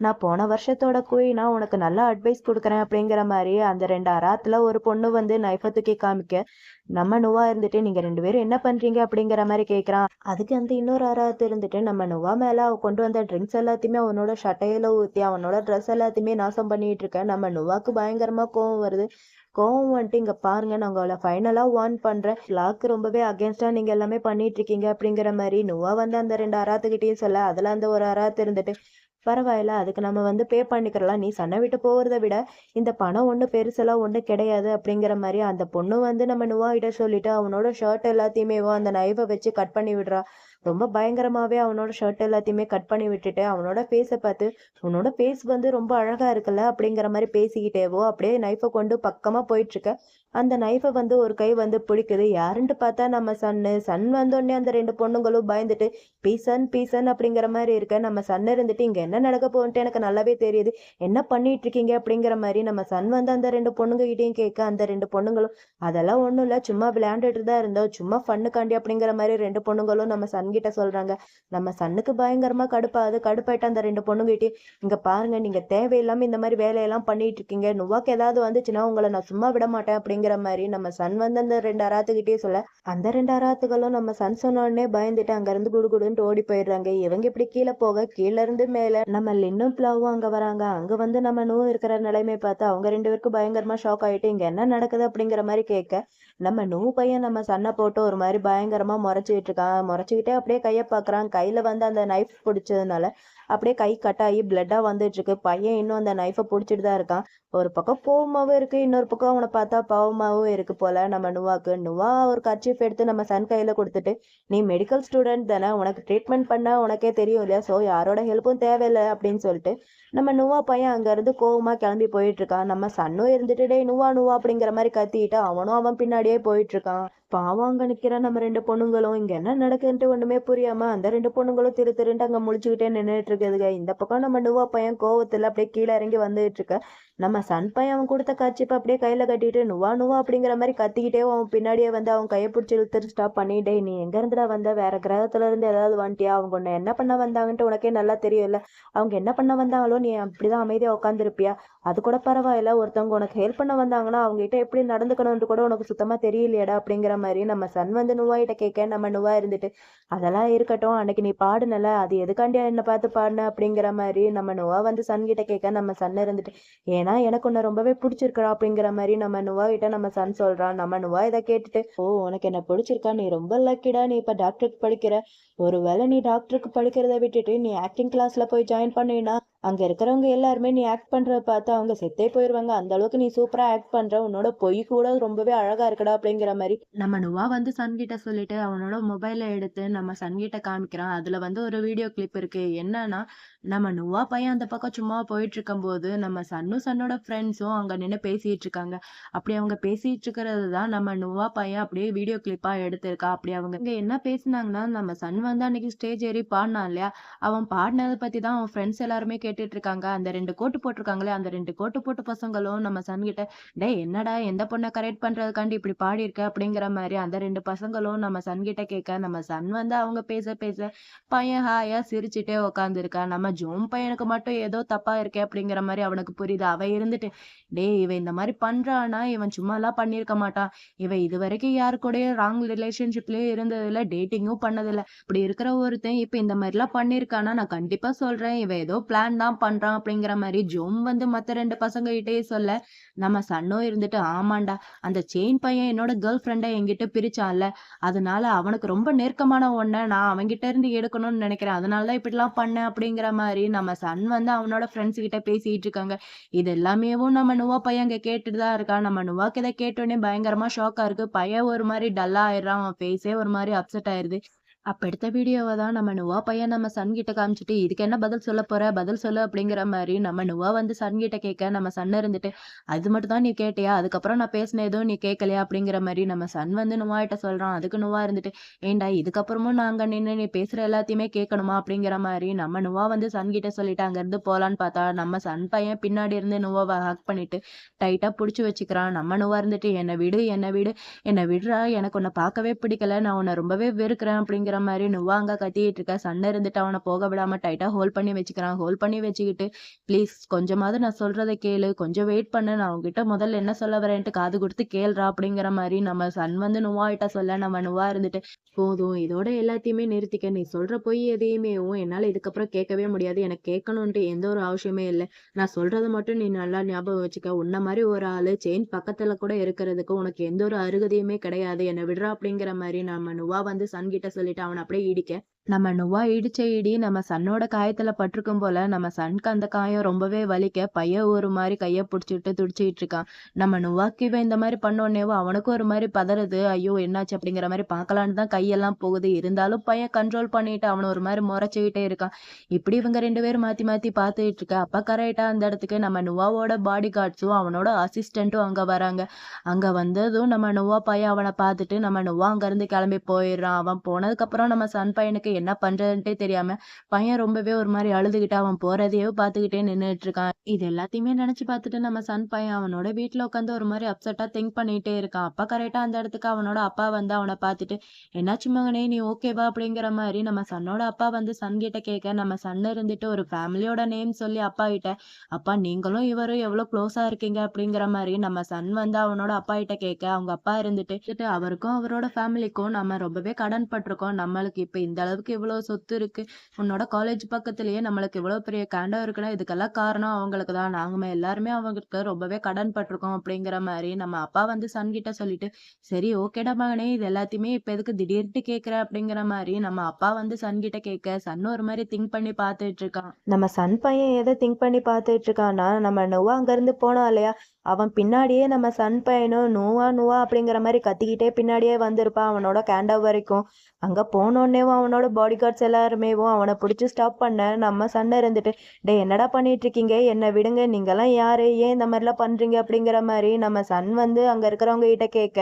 நான் போன வருஷத்தோட குயினா உனக்கு நல்லா அட்வைஸ் கொடுக்குறேன் அப்படிங்கிற மாதிரி அந்த ரெண்டு அராத்துல ஒரு பொண்ணு வந்து நைஃபை தூக்கி காமிக்க நம்ம நுவா இருந்துட்டு நீங்க ரெண்டு பேரும் என்ன பண்றீங்க அப்படிங்கிற மாதிரி கேட்குறான் அதுக்கு அந்த இன்னொரு அராத்து இருந்துட்டு நம்ம நுவா மேல அவ கொண்டு வந்த ட்ரிங்க்ஸ் எல்லாத்தையுமே அவனோட ஷட்டையில ஊத்தி அவனோட ட்ரெஸ் எல்லாத்தையுமே நாசம் பண்ணிட்டு இருக்கேன் நம்ம நுவாக்கு பயங்கரமா கோவம் வருது. கோவம் வந்துட்டு இங்க பாருங்க நான் உங்களை ஃபைனலா வார்ன் பண்றேன். லாக்கு ரொம்பவே அகேன்ஸ்டா நீங்க எல்லாமே பண்ணிட்டு இருக்கீங்க. அப்படிங்கிற மாதிரி நுவா வந்து அந்த ரெண்டு அராத்துக்கிட்டையும் சொல்ல அதுல அந்த ஒரு அராத்து இருந்துட்டு பரவாயில்ல அதுக்கு நம்ம வந்து பே பண்ணிக்கிறலாம். நீ சண்டை விட்டு போகிறத விட இந்த பணம் ஒன்றும் பெருசெல்லாம் ஒன்றும் கிடையாது அப்படிங்கிற மாதிரி அந்த பொண்ணு வந்து நம்ம நுவாகிட்ட சொல்லிட்டு அவனோட ஷர்ட் எல்லாத்தையுமே அந்த நைவை வச்சு கட் பண்ணி விடுறா. ரொம்ப பயங்கரமாவே அவனோட ஷர்ட் எல்லாத்தையுமே கட் பண்ணி விட்டுட்டு அவனோட ஃபேஸை பார்த்து உன்னோட ஃபேஸ் வந்து ரொம்ப அழகா இருக்குல்ல? அப்படிங்கிற மாதிரி பேசிக்கிட்டேவோ அப்படியே நைஃபை கொண்டு பக்கமா போயிட்டுருக்க. அந்த நைஃபை வந்து ஒரு கை வந்து பிடிக்குது. யாருன்ட்டு பார்த்தா நம்ம சன்னு. சன் வந்தோடனே அந்த ரெண்டு பொண்ணுங்களும் பயந்துட்டு பீசன் பீசன் அப்படிங்கிற மாதிரி இருக்க. நம்ம சன் இருந்துட்டு இங்க என்ன நடக்க போகுன்ட்டு எனக்கு நல்லாவே தெரியுது. என்ன பண்ணிட்டு இருக்கீங்க அப்படிங்கிற மாதிரி நம்ம சன் வந்து அந்த ரெண்டு பொண்ணுங்ககிட்டையும் கேட்க அந்த ரெண்டு பொண்ணுங்களும் அதெல்லாம் ஒண்ணும் இல்ல. சும்மா விளையாண்டுட்டு தான் இருந்தோம். சும்மா ஃபண்ணுக்காண்டி அப்படிங்கிற மாதிரி ரெண்டு பொண்ணுங்களும் நம்ம சன் சன்கிட்ட சொல்றாங்க நம்ம சன்னுக்கு பயங்கரமா கடுப்பாது கடுப்பாயிட்டு அந்த ரெண்டு பொண்ணுங்கிட்டே இங்க பாருங்க நீங்க தேவையில்லாம இந்த மாதிரி வேலையெல்லாம் பண்ணிட்டு இருக்கீங்க நுவாக்கு ஏதாவது வந்துச்சுன்னா உங்களை நான் சும்மா விட மாட்டேன் அப்படிங்கிற மாதிரி நம்ம சன் வந்து அந்த ரெண்டு அராத்துக்கிட்டே சொல்ல அந்த ரெண்டு அராத்துகளும் நம்ம சன் சொன்னோடனே பயந்துட்டு அங்க இருந்து குடு குடுன்னு ஓடி போயிடுறாங்க. இவங்க இப்படி கீழே போக கீழே இருந்து மேல நம்ம லின்னும் பிளாவும் அங்க வராங்க. அங்க வந்து நம்ம நூ இருக்கிற நிலைமை பார்த்து அவங்க ரெண்டு பேருக்கும் பயங்கரமா ஷாக் ஆயிட்டு இங்க என்ன நடக்குது அப்படிங்கிற மாதிரி கேட்க நம்ம நூ பையன் நம்ம சன்னை போட்டு ஒரு மாதிரி பயங்கரமா முறைச்சிட்டு இருக்கான். முறைச்சிக்கிட்டே அப்படியே கையை பார்க்குறான். கையில வந்து அந்த நைஃப் பிடிச்சதுனால அப்படியே கை கட்டாகி பிளட்டா வந்துட்டு இருக்கு பையன் இன்னும் அந்த நைஃபை பிடிச்சிட்டு தான் இருக்கான். ஒரு பக்கம் கோவமாவும் இருக்கு இன்னொரு பக்கம் அவனை பார்த்தா பாவமாகவும் இருக்கு போல. நம்ம நுவாக்கு நுவா ஒரு கர்ச்சீஃப் எடுத்து நம்ம சன் கையில கொடுத்துட்டு நீ மெடிக்கல் ஸ்டூடெண்ட் தானே உனக்கு ட்ரீட்மெண்ட் பண்ண உனக்கே தெரியும் இல்லையா? ஸோ யாரோட ஹெல்ப்பும் தேவையில்லை அப்படின்னு சொல்லிட்டு நம்ம நுவா பையன் அங்க இருந்து கோவமா கிளம்பி போயிட்டு இருக்கான். நம்ம சன்னும் இருந்துட்டு டேய் நுவா நுவா அப்படிங்கிற மாதிரி கத்திட்டு அவனும் அவன் பின்னாடியே போயிட்டு இருக்கான். பாவாங்க நிற்கிற நம்ம ரெண்டு பொண்ணுங்களும் இங்கே என்ன நடக்குதுன்ட்டு ஒன்றுமே புரியாம அந்த ரெண்டு பொண்ணுங்களும் திரு திருண்டு அங்கே முழிச்சுக்கிட்டே நின்றுட்டு இருக்குதுங்க இந்த பக்கம் நம்ம நுவா பையன் கோவத்தில் அப்படியே கீழே இறங்கி வந்துட்டு இருக்க. நம்ம சன் பையன் அவன் கொடுத்த கச்சிப்ப அப்படியே கையில் கட்டிட்டு நுவா நுவா அப்படிங்கிற மாதிரி கத்திக்கிட்டே அவன் பின்னாடியே வந்து அவன் கையை பிடிச்சி இழுத்துட்டு ஸ்டாப் பண்ணிட்டே நீ எங்க இருந்துடா வந்த? வேற கிரகத்துல இருந்து ஏதாவது வந்துட்டியா? அவங்க உன்னை என்ன பண்ண வந்தாங்கன்ட்டு உனக்கே நல்லா தெரியும்ல. அவங்க என்ன பண்ண வந்தாங்களோ நீ அப்படிதான் அமைதியாக உட்காந்துருப்பியா அது கூட பரவாயில்ல. ஒருத்தவங்க உனக்கு ஹெல்ப் பண்ண வந்தாங்கன்னா அவங்ககிட்ட எப்படி நடந்துக்கணும்னு கூட உனக்கு சுத்தமாக தெரியலையடா அப்படிங்கிற மாதிரி நம்ம சன் வந்து நுவாயிட்ட கேட்க நம்ம நுவா இருந்துட்டு அதெல்லாம் இருக்கட்டும் அன்னைக்கு நீ பாடுனல அது எதுக்காண்டி என்ன பார்த்து பாடின? அப்படிங்கிற மாதிரி நம்ம நுவா வந்து சன் கிட்ட கேட்க நம்ம சன் இருந்துட்டு ஏன்னா எனக்கு உன்னை ரொம்பவே பிடிச்சிருக்கா அப்படிங்கிற மாதிரி நம்ம நுவா கிட்ட நம்ம சன் சொல்றான். நம்ம நுவா இதை கேட்டுட்டு ஓ உனக்கு என்ன பிடிச்சிருக்கா? நீ ரொம்ப லக்கிடா நீ இப்ப டாக்டருக்கு படிக்கிற. ஒருவேளை நீ டாக்டருக்கு படிக்கிறத விட்டுட்டு நீ ஆக்டிங் கிளாஸ்ல போய் ஜாயின் பண்ணினா அங்கே இருக்கிறவங்க எல்லாருமே நீ ஆக்ட் பண்ணுறத பார்த்து அவங்க செத்தே போயிடுவாங்க அந்த அளவுக்கு நீ சூப்பராக ஆக்ட் பண்ணுற உன்னோட பொய் கூட ரொம்பவே அழகாக இருக்கடா அப்படிங்கிற மாதிரி. நம்ம நுவா வந்து சன்கிட்ட சொல்லிட்டு அவனோட மொபைலை எடுத்து நம்ம சன் கிட்ட காமிக்கிறான். அதில் வந்து ஒரு வீடியோ கிளிப் இருக்கு. என்னன்னா நம்ம நுவா பையன் அந்த பக்கம் சும்மா போயிட்டு இருக்கும்போது நம்ம சன்னு சன்னோட ஃப்ரெண்ட்ஸும் அங்கே நின்று பேசிட்டு இருக்காங்க அப்படி அவங்க பேசிட்டு இருக்கிறது தான் நம்ம நுவா பையன் அப்படியே வீடியோ கிளிப்பா எடுத்திருக்கா. அப்படி அவங்க இங்க என்ன பேசினாங்கன்னா நம்ம சன் வந்து அன்னைக்கு ஸ்டேஜ் ஏறி பாடினான் இல்லையா? அவன் பாடினதை பத்தி தான் அவன் ஃப்ரெண்ட்ஸ் எல்லாருமே கேட்டு கேட்டுட்டு இருக்காங்க அந்த ரெண்டு கோட்டு போட்டிருக்காங்களே அந்த ரெண்டு கோட்டு போட்டு பசங்களும் நம்ம சன் கிட்ட டே என்னடா எந்த பொண்ணை கரெக்ட் பண்றதுக்காண்டி இப்படி பாடி இருக்க அப்படிங்கிற மாதிரி அந்த ரெண்டு பசங்களும் நம்ம சன் கிட்ட கேட்க நம்ம சன் வந்து அவங்க பேச பேச பையன் ஹாயா சிரிச்சுட்டே உட்காந்துருக்கா நம்ம ஜோம் பையனுக்கு மட்டும் ஏதோ தப்பா இருக்கே அப்படிங்கிற மாதிரி அவனுக்கு புரியுது. அவ இருந்துட்டு டேய் இவன் இந்த மாதிரி பண்றானா இவன் சும்மா எல்லாம் பண்ணிருக்க மாட்டான். இவன் இது வரைக்கும் யாரு கூடயும் ராங் ரிலேஷன்ஷிப்லயே இருந்ததில்ல டேட்டிங்கும் பண்ணதில்ல. இப்படி இருக்கிற ஒருத்தன் இப்ப இந்த மாதிரி எல்லாம் பண்ணிருக்கானா நான் கண்டிப்பா சொல்றேன். இவன் ஏதோ பிளான் தான் பண்றான் அப்படிங்கிற மாதிரி ஜோம் வந்து மத்த ரெண்டு பசங்க கிட்டே சொல்ல நம்ம சன்னும் இருந்துட்டு ஆமாண்டா அந்த செயின் பையன் என்னோட கேர்ள் ஃப்ரெண்டை என்கிட்ட பிரிச்சான்ல அதனால அவனுக்கு ரொம்ப நெருக்கமான ஒன்றை நான் அவன்கிட்ட இருந்து எடுக்கணும்னு நினைக்கிறேன். அதனாலதான் இப்படிலாம் பண்ணேன் அப்படிங்கிற மாதிரி நம்ம சன் வந்து அவனோட ஃப்ரெண்ட்ஸ் கிட்ட பேசிட்டு இருக்காங்க. இது எல்லாமேவும் நம்ம நுவா பையன் அங்கே கேட்டுட்டு தான் இருக்கான். நம்ம நுவாக்கு இதை கேட்டோடனே பயங்கரமா ஷாக்கா இருக்கு. பையன் ஒரு மாதிரி டல்லா ஆயிடுறான். அவன் ஃபேஸே ஒரு மாதிரி அப்செட் ஆயிருது அப்போ எடுத்த வீடியோவை தான் நம்ம நுவா பையன் நம்ம சன் கிட்ட காமிச்சிட்டு இதுக்கு என்ன பதில் சொல்ல போற? பதில் சொல்லு அப்படிங்கிற மாதிரி நம்ம நுவா வந்து சன் கிட்ட கேட்க நம்ம சன் இருந்துட்டு அது மட்டும் தான் நீ கேட்டியா? அதுக்கப்புறம் நான் பேசின எதுவும் நீ கேட்கலையா? அப்படிங்கிற மாதிரி நம்ம சன் வந்து நுவா கிட்ட சொல்றான். அதுக்கு நுவா இருந்துட்டு ஏண்டா இதுக்கப்புறமும் நாங்க நின்று நீ பேசுற எல்லாத்தையுமே கேட்கணுமா? அப்படிங்கிற மாதிரி நம்ம நுவா வந்து சன் கிட்ட சொல்லிட்டு அங்கிருந்து போலான்னு பார்த்தா நம்ம சன் பையன் பின்னாடி இருந்து நுவாவை ஹக் பண்ணிட்டு டைட்டா புடிச்சு வச்சுக்கிறான். நம்ம நுவா இருந்துட்டு என்னை விடு என்னை விடு என்னை விடுறா எனக்கு உன்னை பார்க்கவே பிடிக்கல நான் உன்னை ரொம்பவே வெறுக்கிறேன் அப்படிங்கிற மாதிரி நுவாங்க கத்திக்கிட்டு கத்திட்டு இருக்க சண்டை இருந்துட்டு அவனை போக விடாம டைட்டா ஹோல்ட் பண்ணி வச்சுக்கிறான். ஹோல்ட் பண்ணி வச்சுக்கிட்டு ப்ளீஸ் கொஞ்சமாவது நான் சொல்றதை கேளு. கொஞ்சம் வெயிட் பண்ணு. நான் உங்ககிட்ட முதல்ல என்ன சொல்ல வரேன்ட்டு காது கொடுத்து கேள்றா அப்படிங்கிற மாதிரி நம்ம சன் வந்து நுவாகிட்ட சொல்ல நம்ம நுவா இருந்துட்டு போதும். இதோட எல்லாத்தையுமே நிறுத்திக்க. நீ சொல்ற பொய் எதையுமே என்னால் இதுக்கப்புறம் கேட்கவே முடியாது. எனக்கு கேட்கணுன்ட்டு எந்த ஒரு அவசியமே இல்லை. நான் சொல்றதை மட்டும் நீ நல்லா ஞாபகம் வச்சுக்க. உன்ன மாதிரி ஒரு ஆளு செயின் பக்கத்துல கூட இருக்கிறதுக்கு உனக்கு எந்த ஒரு அருகதையுமே கிடையாது. என்னை விடுறா அப்படிங்கிற மாதிரி நம்ம நுவா வந்து சன் கிட்ட சொல்லிட்டு அவன் அப்படியே இடிக்க நம்ம நுவா இடிச்ச இடி நம்ம சன்னோட காயத்துல பட்டிருக்கும் போல நம்ம சன்க்கு அந்த காயம் ரொம்பவே வலிக்க பையன் ஒரு மாதிரி கைய பிடிச்சிட்டு துடிச்சிட்டு இருக்கான். நம்ம நுவாக்கு இவன் இந்த மாதிரி பண்ணோன்னேவோ அவனுக்கும் ஒரு மாதிரி பதறுது. ஐயோ என்னாச்சு அப்படிங்கிற மாதிரி பார்க்கலான்னு தான் கையெல்லாம் போகுது. இருந்தாலும் பையன் கண்ட்ரோல் பண்ணிட்டு அவனை ஒரு மாதிரி முறைச்சிக்கிட்டே இருக்கான். இப்படி இவங்க ரெண்டு பேரும் மாத்தி மாத்தி பார்த்துட்டு இருக்க. அப்ப கரெக்டா அந்த இடத்துக்கு நம்ம நுவாவோட பாடி கார்ட்ஸும் அவனோட அசிஸ்டண்ட்டும் அங்க வராங்க. அங்க வந்ததும் நம்ம நுவா பையன் அவனை பார்த்துட்டு நம்ம நுவா அங்க இருந்து கிளம்பி போயிடுறான். அவன் போனதுக்கு அப்புறம் நம்ம சன் பையனுக்கு என்ன பண்றதுன்ட்டே தெரியாம பையன் ரொம்பவே ஒரு மாதிரி அழுதுகிட்டு அவன் போறதையோ பார்த்துக்கிட்டே நின்றுட்டு இருக்கான் இது எல்லாத்தையுமே நினைச்சு பார்த்துட்டு நம்ம சன் பையன் அவனோட வீட்டுல உட்காந்து ஒரு மாதிரி அப்செட்டா திங்க் பண்ணிட்டே இருக்கான். அப்பா கரெக்டா அந்த இடத்துக்கு அவனோட அப்பா வந்து அவனை பார்த்துட்டு என்னாச்சு மகனே நீ ஓகேவா அப்படிங்கிற மாதிரி நம்ம சன்னோட அப்பா வந்து சன் கிட்ட கேட்க நம்ம சன் இருந்துட்டு ஒரு ஃபேமிலியோட நேம் சொல்லி அப்பா கிட்ட அப்பா நீங்களும் இவரும் எவ்வளவு க்ளோஸா இருக்கீங்க? அப்படிங்கிற மாதிரி நம்ம சன் வந்து அவனோட அப்பா கிட்ட கேட்க அவங்க அப்பா இருந்துட்டு அவருக்கும் அவரோட ஃபேமிலிக்கும் நம்ம ரொம்பவே கடன் பட்டிருக்கோம். நம்மளுக்கு இப்ப இந்த அளவுக்கு இவ்வளவு சொத்து இருக்கு. உன்னோட காலேஜ் பக்கத்துலயே நம்மளுக்கு இவ்வளவு பெரிய கேண்டோ இருக்குன்னா இதுக்கெல்லாம் காரணம் அவங்களுக்கு தான். நாங்கள் எல்லாருமே அவங்களுக்கு ரொம்பவே கடன் பட்டிருக்கோம் அப்படிங்கிற மாதிரி நம்ம அப்பா வந்து சன் கிட்ட சொல்லிட்டு சரி ஓகேடா மகனே இது எல்லாத்தையுமே இப்ப எதுக்கு திடீர்னு கேட்குற அப்படிங்கிற மாதிரி நம்ம அப்பா வந்து சன் கிட்ட கேட்க சன் ஒரு மாதிரி திங்க் பண்ணி பார்த்துட்டு இருக்கான். நம்ம சன் பையன் எதை திங்க் பண்ணி பார்த்துட்டு இருக்கான்னா நம்ம நோவா அங்க இருந்து இல்லையா? அவன் பின்னாடியே நம்ம சன் பையனும் நோவா நோவா அப்படிங்கிற மாதிரி கத்திக்கிட்டே பின்னாடியே வந்திருப்பான் அவனோட கேண்டா வரைக்கும். அங்கே போனோடனேவும் அவனோட பாடி கார்ட்ஸ் எல்லாருமேவும் அவனை பிடிச்சி ஸ்டாப் பண்ண நம்ம சண்டை இருந்துட்டு டே என்னடா பண்ணிட்டு இருக்கீங்க என்னை விடுங்க. நீங்களாம் யாரு? ஏன் இந்த மாதிரிலாம் பண்ணுறீங்க அப்படிங்கிற மாதிரி நம்ம சன் வந்து அங்கே இருக்கிறவங்க கிட்ட கேட்க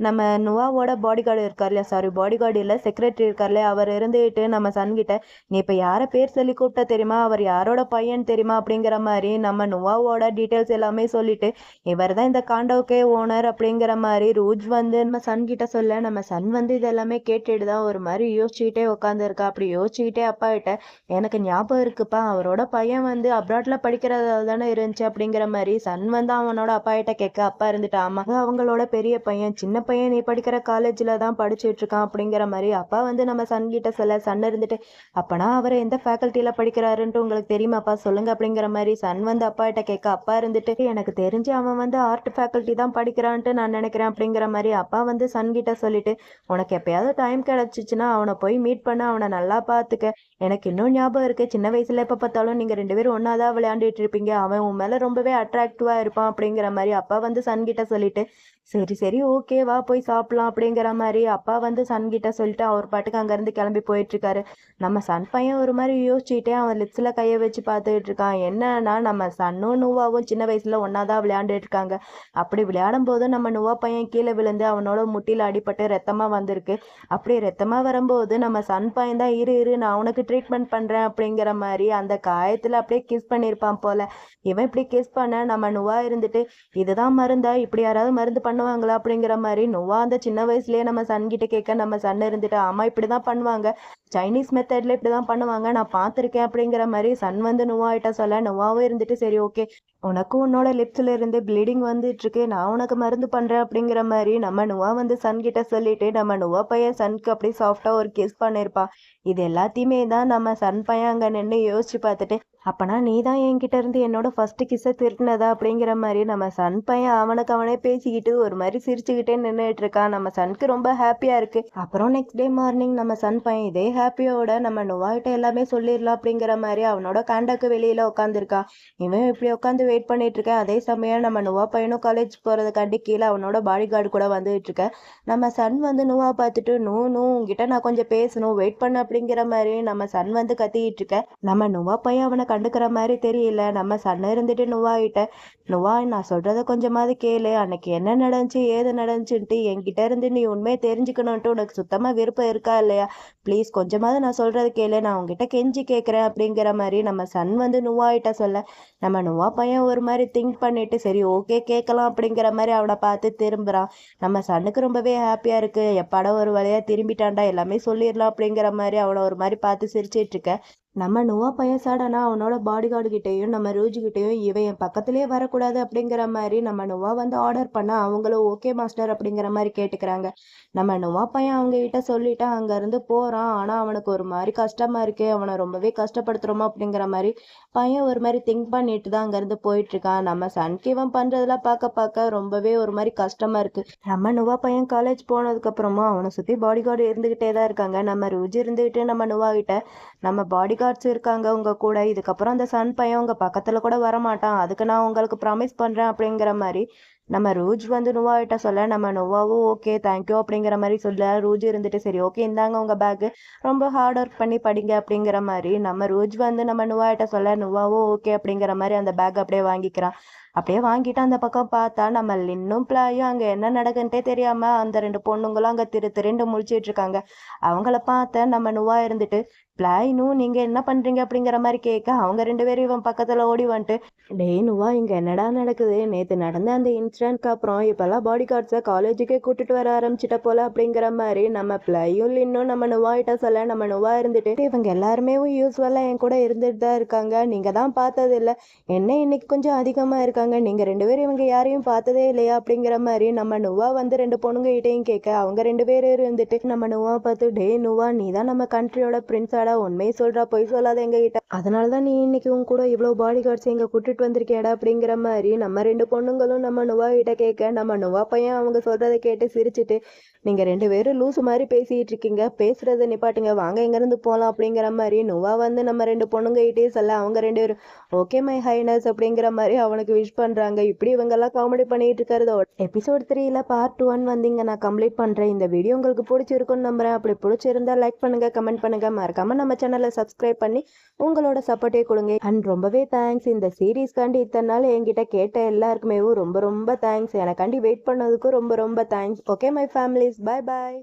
நம்ம நுவாவோட பாடி கார்டு இருக்கார் இல்லையா? சாரி பாடி கார்டு இல்லை செக்ரட்டரி இருக்கார் இல்லையா? அவர் இருந்துகிட்டு நம்ம சன்கிட்ட நீ இப்போ யாரை பேர் சொல்லி கூப்பிட்ட தெரியுமா? அவர் யாரோட பையன் தெரியுமா? அப்படிங்கிற மாதிரி நம்ம நுவாவோட டீட்டெயில்ஸ் எல்லாமே சொல்லிட்டு இவர் தான் இந்த காண்டோக்கே ஓனர் அப்படிங்கிற மாதிரி ரூஜ் வந்து நம்ம சன்கிட்ட சொல்ல நம்ம சன் வந்து இதெல்லாமே கேட்டுட்டு தான் ஒரு மாதிரி யோசிச்சுக்கிட்டே உட்காந்துருக்கா அப்படி யோசிச்சுக்கிட்டே அப்பா கிட்ட எனக்கு ஞாபகம் இருக்குப்பா அவரோட பையன் வந்து அப்ராட்ல படிக்கிறதால தானே இருந்துச்சு அப்படிங்கிற மாதிரி சன் வந்து அவனோட அப்பா கிட்ட கேட்க அப்பா இருந்துட்டு அம்மா அவங்களோட பெரிய பையன் சின்ன பையன் நீ படிக்கிற காலேஜில் தான் படிச்சுட்டு இருக்கான் அப்படிங்கிற மாதிரி அப்பா வந்து நம்ம சன் கிட்ட சொல்ல சன் இருந்துட்டு அப்பனா அவர் எந்த ஃபேக்கல்ட்டியில் படிக்கிறாருன்ட்டு உங்களுக்கு தெரியுமாப்பா? சொல்லுங்க அப்படிங்கிற மாதிரி சன் வந்து அப்பா கிட்ட கேட்க அப்பா இருந்துட்டு எனக்கு தெரிஞ்சு அவன் வந்து ஆர்ட் ஃபேக்கல்ட்டி தான் படிக்கிறான்ட்டு நான் நினைக்கிறேன் அப்படிங்கிற மாதிரி அப்பா வந்து சன் கிட்ட சொல்லிட்டு உனக்கு எப்பயாவது டைம் கிடச்சிச்சின்னா அவனை போய் மீட் பண்ண அவனை நல்லா பார்த்துக்க எனக்கு இன்னும் ஞாபகம் இருக்குது சின்ன வயசுல எப்போ பார்த்தாலும் நீங்கள் ரெண்டு பேரும் ஒன்னாதான் விளையாண்டுட்டு இருப்பீங்க. அவன் உன் மேலே ரொம்பவே அட்ராக்டிவாக இருப்பான் அப்படிங்கிற மாதிரி அப்பா வந்து சன்கிட்ட சொல்லிட்டு சரி சரி ஓகேவா வா போய் சாப்பிடலாம் அப்படிங்கிற மாதிரி அப்பா வந்து சன் கிட்ட சொல்லிட்டு அவர் பாட்டுக்கு அங்கேருந்து கிளம்பி போயிட்டுருக்காரு. நம்ம சன் பையன் ஒரு மாதிரி யோசிச்சுட்டே அவன் லிப்ஸில் கையை வச்சு பார்த்துட்டு இருக்கான். என்னன்னா நம்ம சன்னும் நூவாவும் சின்ன வயசில் ஒன்றா தான் விளையாண்டுட்டு இருக்காங்க. அப்படி விளையாடும் போது நம்ம நுவா பையன் கீழே விழுந்து அவனோட முட்டியில் அடிபட்டு ரத்தமாக வந்திருக்கு. அப்படி ரத்தமாக வரும்போது நம்ம சன் பையன் தான் இரு இரு நான் அவனுக்கு ட்ரீட்மெண்ட் பண்ணுறேன் அப்படிங்கிற மாதிரி அந்த காயத்தில் அப்படியே கிஸ் பண்ணியிருப்பான் போல. இவன் இப்படி கிஸ் பண்ண நம்ம நுவா இருந்துட்டு இதுதான் மருந்தா? இப்படி யாராவது மருந்து பண்ணுவாங்களா? அப்படிங்கிற மாதிரி நோவா அந்த சின்ன வயசுலேயே நம்ம சன் கிட்ட கேட்க நம்ம சன் இருந்துட்டு ஆமா இப்படி தான் பண்ணுவாங்க. சைனீஸ் மெத்தட்ல இப்படி தான் பண்ணுவாங்க. நான் பார்த்துருக்கேன் அப்படிங்கிற மாதிரி சன் வந்து நுவாயிட்ட சொல்ல நோவாவும் இருந்துட்டு சரி ஓகே. உனக்கும் உன்னோட லிப்ஸ்ல இருந்து ப்ளீடிங் வந்துட்டு இருக்கு நான் உனக்கு மருந்து பண்றேன் அப்படிங்கிற மாதிரி நம்ம நுவா வந்து சன் கிட்ட சொல்லிட்டு நம்ம நுவா பையன் சனுக்கு அப்படியே சாஃப்டா ஒரு கிஸ் பண்ணிருப்பான். இது எல்லாத்தையுமே தான் நம்ம சன் பையன் அங்க நின்று யோசிச்சு பார்த்துட்டு அப்போனா நீ தான் என்கிட்ட இருந்து என்னோட ஃபர்ஸ்ட் கிஸ்ஸை திருட்டினதா அப்படிங்கிற மாதிரி நம்ம சன் பையன் அவனுக்கு அவனே பேசிக்கிட்டு ஒரு மாதிரி சிரிச்சுக்கிட்டே நின்றுட்டு இருக்கான். நம்ம சனுக்கு ரொம்ப ஹாப்பியாக இருக்கு. அப்புறம் நெக்ஸ்ட் டே மார்னிங் நம்ம சன் பையன் இதே ஹாப்பியோட நம்ம நுவாகிட்ட எல்லாமே சொல்லிடலாம் அப்படிங்கிற மாதிரி அவனோட காண்டாக்கு வெளியில் உட்காந்துருக்கான் இவன் இப்படி உட்காந்து வெயிட் பண்ணிட்டு இருக்கேன். அதே சமயம் நம்ம நுவா பையனும் காலேஜ் போகிறதுக்காண்டி கீழே அவனோட பாடி கார்டு கூட வந்துட்டு இருக்கேன். நம்ம சன் வந்து நுவா பார்த்துட்டு நூ நூ உங்ககிட்ட நான் கொஞ்சம் பேசணும். வெயிட் பண்ண அப்படிங்கிற மாதிரி நம்ம சன் வந்து கத்திக்கிட்டு இருக்கேன். நம்ம நுவா பையன் அவனை கண்டுக்கிற மாதிரி தெரியல. நம்ம சன் இருந்துட்டு நுவாயிட்ட நுவா நான் சொல்றத கொஞ்சமாவது கேளு. அன்னைக்கு என்ன நடந்துச்சு ஏது நடந்துச்சுன்ட்டு என்கிட்ட இருந்து நீ உண்மையை தெரிஞ்சுக்கணுன்ட்டு உனக்கு சுத்தமா விருப்பம் இருக்கா இல்லையா? ப்ளீஸ் கொஞ்சமாவது நான் சொல்றது கேளு. நான் உங்ககிட்ட கெஞ்சி கேட்குறேன் அப்படிங்கிற மாதிரி நம்ம சன் வந்து நுவாயிட்ட சொல்ல நம்ம நுவா பையன் ஒரு மாதிரி திங்க் பண்ணிட்டு சரி ஓகே கேட்கலாம் அப்படிங்கிற மாதிரி அவனை பார்த்து திரும்புறான். நம்ம சன்னுக்கு ரொம்பவே ஹாப்பியா இருக்கு. எப்பாடா ஒரு வழியா திரும்பிட்டான்டா. எல்லாமே சொல்லிடலாம் அப்படிங்கிற மாதிரி அவனை ஒரு மாதிரி பார்த்து சிரிச்சிட்டு இருக்க. நம்ம நுவா பையன் சாடனா அவனோட பாடி கார்டு கிட்டேயும் நம்ம ரூஜு இவன் என் பக்கத்துலேயே வரக்கூடாது அப்படிங்கிற மாதிரி நம்ம நுவா வந்து ஆர்டர் பண்ணால் அவங்களும் ஓகே மாஸ்டர் அப்படிங்கிற மாதிரி கேட்டுக்கிறாங்க. நம்ம நுவா பையன் அவங்க கிட்ட சொல்லிட்டு அங்கேருந்து போகிறான் ஆனால் அவனுக்கு ஒரு மாதிரி கஷ்டமாக இருக்கு அவனை ரொம்பவே கஷ்டப்படுத்துகிறோமா அப்படிங்கிற மாதிரி பையன் ஒரு மாதிரி திங்க் பண்ணிட்டு தான் அங்கேருந்து போயிட்டுருக்கான். நம்ம சன்கிவன் பண்ணுறதெல்லாம் பார்க்க பார்க்க ரொம்பவே ஒரு மாதிரி கஷ்டமாக இருக்குது நம்ம நுவா பையன் காலேஜ் போனதுக்கப்புறமா அவனை சுற்றி பாடி கார்டு இருந்துகிட்டே தான் இருக்காங்க. நம்ம ருஜி இருந்துக்கிட்டு நம்ம நுவா கிட்ட நம்ம பாடி கார்ட்ஸ் இருக்காங்க உங்க கூட. இதுக்கப்புறம் அந்த சன் பையன் உங்க பக்கத்துல கூட வரமாட்டான். அதுக்கு நான் உங்களுக்கு ப்ராமிஸ் பண்றேன் அப்படிங்கிற மாதிரி நம்ம ரூஜ் வந்து நுவாவிட்ட சொல்ல நம்ம நுவாவும் ஓகே தேங்க்யூ அப்படிங்கிற மாதிரி சொல்ல. ரூஜ் இருந்துட்டு சரி ஓகே இந்தாங்க உங்க பேக்கு ரொம்ப ஹார்ட் ஒர்க் பண்ணி படிங்க அப்படிங்கிற மாதிரி நம்ம ரூஜ் வந்து நம்ம நுவாவிட்ட சொல்ல நுவாவும் ஓகே அப்படிங்கிற மாதிரி அந்த பேக் அப்படியே வாங்கிக்கிறான். அப்படியே வாங்கிட்டு அந்த பக்கம் பார்த்தா நம்ம இன்னும் பிள்ளையும் அங்கே என்ன நடக்குன்ட்டே தெரியாம அந்த ரெண்டு பொண்ணுங்களும் அங்கே திரு திருண்டு முழிச்சிட்டு இருக்காங்க. அவங்கள பார்த்த நம்ம நுவா இருந்துட்டு பிளாயினும் நீங்க என்ன பண்றீங்க? அப்படிங்கிற மாதிரி கேட்க அவங்க ரெண்டு பேரும் இவன் பக்கத்துல ஓடி வந்துட்டு டேய் நுவா இங்க என்னடா நடக்குது? நேற்று நடந்த அந்த இன்சிடென்ட்க்கு அப்புறம் இப்பெல்லாம் பாடி கார்ட்ஸை காலேஜுக்கே கூட்டிட்டு வர ஆரம்பிச்சிட்ட போல அப்படிங்கிற மாதிரி நம்ம பிளையும் இன்னும் நம்ம நுவாயிட்ட சொல்ல நம்ம நுவா இருந்துட்டு இவங்க எல்லாருமே யூஸ்வலா என் கூட இருந்துட்டு தான் இருக்காங்க. நீங்க தான் பார்த்தது இல்லை. என்ன இன்னைக்கு கொஞ்சம் அதிகமா இருக்காங்க? நீங்கள் ரெண்டு பேரும் இவங்க யாரையும் பார்த்ததே இல்லையா? அப்படிங்கிற மாதிரி நம்ம நுவா வந்து ரெண்டு பொண்ணுங்ககிட்டையும் கேட்க அவங்க ரெண்டு பேரும் இருந்துட்டு நம்ம நுவா பார்த்து டே நுவா நீ தான் நம்ம கண்ட்ரியோட பிரின்ஸாடா உண்மையை சொல்கிறா பொய் சொல்லாத எங்ககிட்ட. அதனால தான் நீ இன்னைக்கு உன் கூட இவ்வளோ பாடி கார்ட்ஸ் எங்கே கூட்டிட்டு வந்திருக்கேடா அப்படிங்கிற மாதிரி நம்ம ரெண்டு பொண்ணுங்களும் நம்ம நுவா கிட்ட கேட்க நம்ம நுவா பையன் அவங்க சொல்கிறத கேட்டு சிரிச்சிட்டு நீங்கள் ரெண்டு பேரும் லூஸ் மாதிரி பேசிகிட்டு இருக்கீங்க. பேசுகிறத நிப்பாட்டுங்க. வாங்க எங்கேருந்து போகலாம் அப்படிங்கிற மாதிரி நுவா வந்து நம்ம ரெண்டு பொண்ணுங்ககிட்டே சொல்ல அவங்க ரெண்டு பேரும் ஓகே மை ஹைனஸ் அப்படிங்கிற மாதிரி அவனுக்கு விஷ் பண்ணுறாங்க இப்படி இவங்கெல்லாம் காமெடி பண்ணிட்டு இருக்கிறதோ எபிசோட் த்ரீல பார்ட் ஒன் வந்தீங்க. நான் கம்ப்ளீட் பண்ணுறேன் இந்த வீடியோ உங்களுக்கு பிடிச்சிருக்கும்னு நம்புறேன். அப்படி பிடிச்சிருந்தா லைக் பண்ணுங்க கமெண்ட் பண்ணுங்க. மறக்காம நம்ம சேனலை சப்ஸ்கிரைப் பண்ணி உங்களோட சப்போர்ட்டே கொடுங்க. அண்ட் ரொம்பவே தேங்க்ஸ் இந்த சீரீஸ்க்காண்டி இத்தனை நாள் என்கிட்ட கேட்ட எல்லாருக்குமே ரொம்ப ரொம்ப தேங்க்ஸ் எனக்காண்டி வெயிட் பண்ணதுக்கும் ரொம்ப ரொம்ப thanks okay my families bye bye